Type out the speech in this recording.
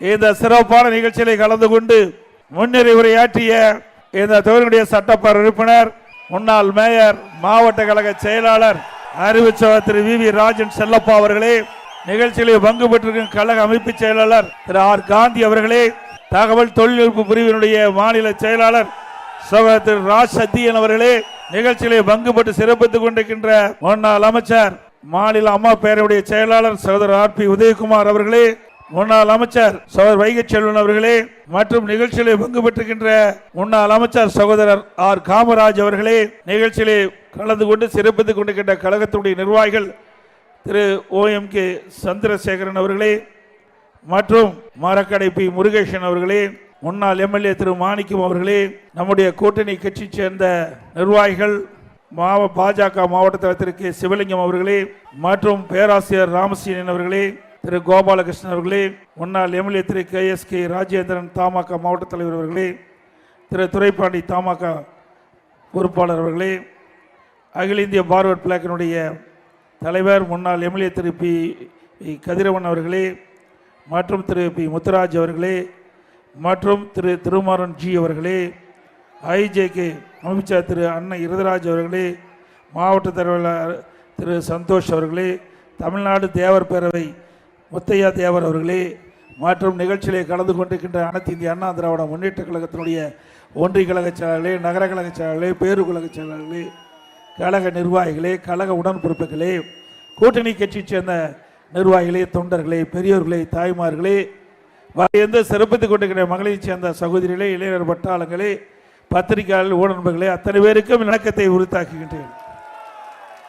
இந்த சிறப்பான நிகழ்ச்சியிலே கலந்து கொண்டு முன்னிறை உரையாற்றிய இந்த தொகுதியுடைய சட்டப்பேரவை உறுப்பினர் முன்னாள் மேயர் மாவட்ட கழக செயலாளர் அறிவிச்சவர் திரு வி. வி. ராஜன் செல்லப்பா அவர்களே நிகழ்ச்சியிலே பங்கு பெற்றிருக்கும் கழக அமைப்பு செயலாளர் திரு ஆர். காந்தி அவர்களே தகவல் தொழில்நுட்ப பிரிவினுடைய மாநில செயலாளர் சகோதரர் திரு ராஜ் சத்தியன் அவர்களே நிகழ்ச்சியிலே பங்கு பெற்று சிறப்பித்துக் கொண்டிருக்கின்ற முன்னாள் அமைச்சர் மாநில அம்மா பேரவையுடைய செயலாளர் சகோதரர் ஆர். பி. உதயகுமார் அவர்களே முன்னாள் அமைச்சர் சகோதரர் வைகை செல்வன் அவர்களே மற்றும் நிகழ்ச்சியிலே பங்கு பெற்றுகின்ற முன்னாள் அமைச்சர் சகோதரர் ஆர். காமராஜ் அவர்களே நிகழ்ச்சியிலே கலந்து கொண்டு சிறப்பித்துக் கொண்டிருக்கின்ற கழகத்துடைய நிர்வாகிகள் திரு. OEM K. சந்திரசேகரன் அவர்களே மற்றும் மரக்கடை பி. முருகேசன் அவர்களே முன்னாள் எம்எல்ஏ திரு. மாணிக்கம் அவர்களே நம்முடைய கூட்டணி கட்சி சேர்ந்த நிர்வாகிகள் மாவ பாஜக மாவட்ட தலைவர் திரு. கே. சிவலிங்கம் அவர்களே மற்றும் பேராசிரியர் ராமசீனன் அவர்களே திரு கோபாலகிருஷ்ணன் அவர்களே முன்னாள் MLA Thiru K S K Rajendran Tamaka மாவட்ட தலைவர் அவர்களே திரு துரைப்பாண்டி தமாக பொறுப்பாளர் அவர்களே அகில இந்திய பார்வர்ட் பிளாக்கினுடைய தலைவர் முன்னாள் எம்எல்ஏ திரு பி கதிரவன் அவர்களே மற்றும் திரு பி முத்துராஜ் அவர்களே மற்றும் திரு திருமாறன் ஜி அவர்களே ஐஜேகே அமைச்சர் திரு அன்னை இருதராஜ் அவர்களே மாவட்ட தலைவர் திரு சந்தோஷ் அவர்களே தமிழ்நாடு தேவர் பேரவை முத்தையா தேவர் அவர்களே மற்றும் நிகழ்ச்சியிலே கலந்து கொண்டிருக்கின்ற அனைத்து இந்திய அண்ணா திராவிட முன்னேற்ற கழகத்தினுடைய ஒன்றிய கழக செயலாளர்களே நகர கழக செயலாளர்களே பேரு கழக செயலாளர்களே கழக நிர்வாகிகளே கழக உடன்பிறப்புகளே கூட்டணி கட்சி சேர்ந்த நிர்வாகிகளே தொண்டர்களே பெரியோர்களே தாய்மார்களே எந்த சிறப்பித்துக் கொண்டிருக்கிற மகளிர் சேர்ந்த சகோதரிகளே இளைஞர் பட்டாளங்களே பத்திரிகையாளர் ஊடகங்களே அத்தனை பேருக்கும் இணக்கத்தை உறுத்தாக்குகின்றேன்